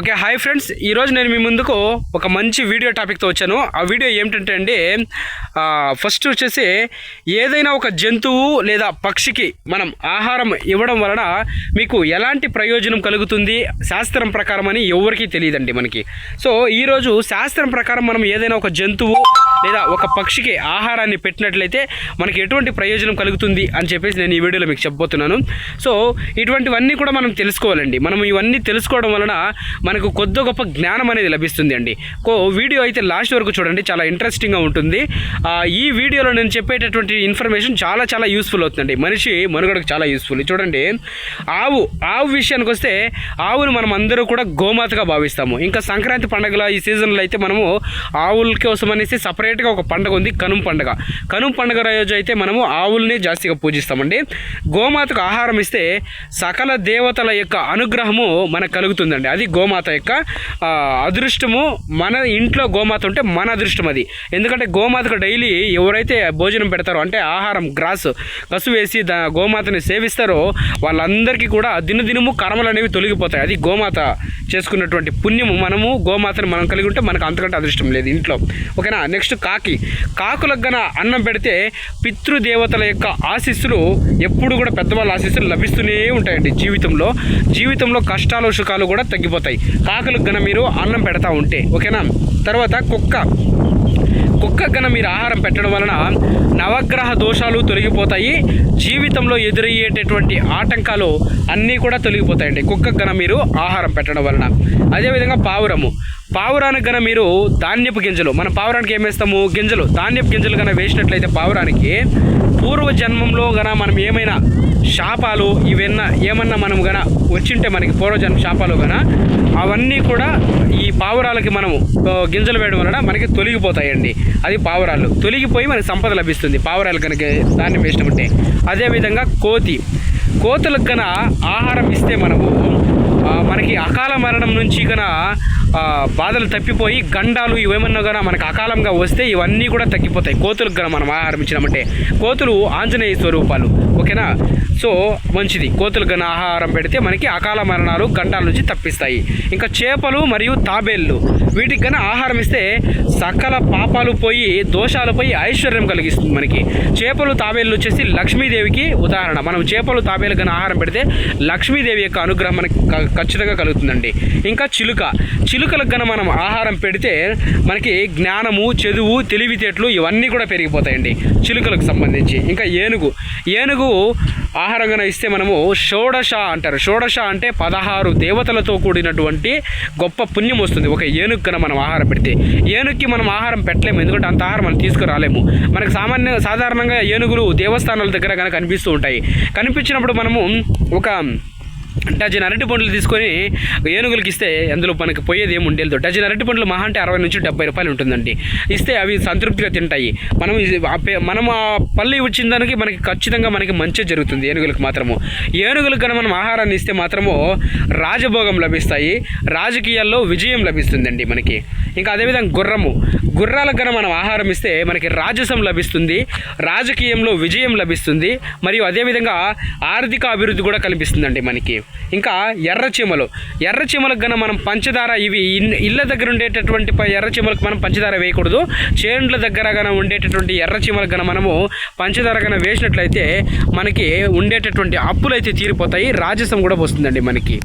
Okay hi friends. ఈరోజు నేను మీ ముందుకు ఒక మంచి వీడియో టాపిక్తో వచ్చాను. ఆ వీడియో ఏమిటంటే అండి ఫస్ట్ వచ్చేసి ఏదైనా ఒక జంతువు లేదా పక్షికి మనం ఆహారం ఇవ్వడం వలన మీకు ఎలాంటి ప్రయోజనం కలుగుతుంది? శాస్త్రం ప్రకారం అని ఎవరికీ తెలియదండి మనకి. సో ఈరోజు శాస్త్రం ప్రకారం మనం ఏదైనా ఒక జంతువు లేదా ఒక పక్షికి ఆహారాన్ని పెట్టినట్లయితే మనకి ఎటువంటి ప్రయోజనం కలుగుతుంది అని చెప్పేసి నేను ఈ వీడియోలో మీకు చెప్పబోతున్నాను. సో ఇటువంటివన్నీ కూడా మనం తెలుసుకోవాలండి. మనం ఇవన్నీ తెలుసుకోవడం వలన మనకు కొద్ది గొప్ప జ్ఞానం అనేది లభిస్తుంది అండి. కో వీడియో అయితే లాస్ట్ వరకు చూడండి. చాలా ఇంట్రెస్టింగ్గా ఉంటుంది. ఈ వీడియోలో నేను చెప్పేటటువంటి ఇన్ఫర్మేషన్ చాలా చాలా యూస్ఫుల్ అవుతుందండి. మనిషి మనుగడకు చాలా యూస్ఫుల్ చూడండి. ఆవు ఆవు విషయానికి వస్తే ఆవును మనం అందరూ కూడా గోమాతగా భావిస్తాము. ఇంకా సంక్రాంతి పండుగల ఈ సీజన్లో అయితే మనము ఆవుల కోసం అనేసి సపరేట్గా ఒక పండుగ ఉంది కనుమ పండుగ. కనుమ పండుగ రోజు అయితే మనము ఆవుల్ని జాస్తిగా పూజిస్తామండి. గోమాతకు ఆహారం ఇస్తే సకల దేవతల యొక్క అనుగ్రహము మనకు కలుగుతుందండి. అది గోమాత యొక్క అదృష్టము. మన ఇంట్లో గోమాత ఉంటే మన అదృష్టం అది. ఎందుకంటే గోమాతకు డైలీ ఎవరైతే భోజనం పెడతారో అంటే ఆహారం గ్రాస్ కసు వేసి దా గోమాతని సేవిస్తారో వాళ్ళందరికీ కూడా దినదినము కర్మలు అనేవి తొలగిపోతాయి. అది గోమాత చేసుకున్నటువంటి పుణ్యము. మనము గోమాతను మనం కలిగి ఉంటే మనకు అంతకంటే అదృష్టం లేదు ఇంట్లో. ఓకేనా? నెక్స్ట్ కాకి. కాకులకు గన అన్నం పెడితే పితృదేవతల యొక్క ఆశీస్సులు ఎప్పుడు కూడా పెద్దవాళ్ళ ఆశీస్సులు లభిస్తూనే ఉంటాయండి జీవితంలో. జీవితంలో కష్టాలు సుఖాలు కూడా తగ్గిపోతాయి. కాకులకు గన మీరు అన్నం పెడతా ఉంటే ఓకేనా? తర్వాత కుక్క. కుక్క గన మీరు ఆహారం పెట్టడం వలన నవగ్రహ దోషాలు తొలగిపోతాయి. జీవితంలో ఎదురయ్యేటటువంటి ఆటంకాలు అన్నీ కూడా తొలగిపోతాయండి. కుక్క గన మీరు ఆహారం పెట్టడం వలన. అదేవిధంగా పావురము. పావురానికి గన మీరు ధాన్యపు గింజలు. మన పావురానికి ఏం వేస్తాము? గింజలు. ధాన్యపు గింజలు గన వేసినట్లయితే పావురానికి పూర్వ జన్మంలో గన మనం ఏమైనా శాపాలు ఇవన్నా ఏమన్నా మనం గన వచ్చింటే మనకి పూర్వజన్మ శాపాలు గన అవన్నీ కూడా ఈ పావురాలకి మనము గింజలు వేయడం వలన మనకి తొలగిపోతాయండి. అది పావురాలు. తొలగిపోయి మనకి సంపద లభిస్తుంది. పావురాలు కనుక దాన్ని వేసినట్టే అదేవిధంగా కోతి. కోతులకు గన ఆహారం ఇస్తే మనము మనకి అకాల మరణం నుంచి గన బాధలు తప్పిపోయి గండాలు ఇవేమన్నా గన మనకు అకాలంగా వస్తే ఇవన్నీ కూడా తగ్గిపోతాయి. కోతులకు గన మనం ఆహారం ఇచ్చినామంటే కోతులు ఆంజనేయ స్వరూపాలు. ఓకేనా? సో మంచిది. కోతులు గన ఆహారం పెడితే మనకి అకాల మరణాలు గంటాల నుంచి తప్పిస్తాయి. ఇంకా చేపలు మరియు తాబేళ్ళు వీటికి గన ఆహారం ఇస్తే సకల పాపాలు పోయి దోషాలు పోయి ఐశ్వర్యం కలిగిస్తుంది మనకి. చేపలు తాబేళ్ళు వచ్చేసి లక్ష్మీదేవికి ఉదాహరణ. మనం చేపలు తాబేలు గన ఆహారం పెడితే లక్ష్మీదేవి యొక్క అనుగ్రహం మనకి క- ఖచ్చితంగా కలుగుతుందండి. ఇంకా చిలుక. చిలుకలకు గన మనం ఆహారం పెడితే మనకి జ్ఞానము చదువు తెలివితేటలు ఇవన్నీ కూడా పెరిగిపోతాయండి. చిలుకలకు సంబంధించి. ఇంకా ఏనుగు. ఏనుగు ఆహారంగా ఇస్తే మనము షోడశ అంటారు. షోడశ అంటే పదహారు దేవతలతో కూడినటువంటి గొప్ప పుణ్యం వస్తుంది. ఒక ఏనుగు మనం ఆహారం పెడితే. ఏనుగుకి మనం ఆహారం పెట్టలేము. ఎందుకంటే అంత ఆహారం మనం తీసుకురాలేము. మనకు సామాన్య సాధారణంగా ఏనుగులు దేవస్థానాల దగ్గర కనుక కనిపిస్తూ ఉంటాయి. కనిపించినప్పుడు మనము ఒక డజన్ అరటి పండ్లు తీసుకొని ఏనుగులకి ఇస్తే అందులో మనకి పోయేది ఏమి ఉండేదో డజన్ అరటి పండ్లు మహా అంటే అరవై నుంచి డెబ్బై రూపాయలు ఉంటుందండి. ఇస్తే అవి సంతృప్తిగా తింటాయి. మనం ఆ మనం ఆ పల్లి వచ్చిన దానికి మనకి ఖచ్చితంగా మనకి మంచి జరుగుతుంది ఏనుగులకు మాత్రము. ఏనుగులకు కనుక మనం ఆహారాన్ని ఇస్తే మాత్రము రాజభోగం లభిస్తాయి. రాజకీయాల్లో విజయం లభిస్తుందండి మనకి. ఇంకా అదేవిధంగా గుర్రము. గుర్రాలకు కనుక మనం ఆహారం ఇస్తే మనకి రాజసం లభిస్తుంది రాజకీయంలో విజయం లభిస్తుంది మరియు అదేవిధంగా ఆర్థిక అభివృద్ధి కూడా కనిపిస్తుందండి మనకి. ఇంకా ఎర్ర చీమలు. ఎర్ర చీమలకు గన మనం పంచదార ఇవి ఇళ్ళ దగ్గర ఉండేటటువంటి ప- ఎర్ర చీమలకు మనం పంచదార వేయకూడదు. చేండ్ల దగ్గర గన ఉండేటటువంటి ఎర్ర చీమలకు గన మనము పంచదార గన వేసినట్లయితే మనకి ఉండేటటువంటి అప్పులు అయితే తీరిపోతాయి రాజసం కూడా వస్తుందండి మనకి.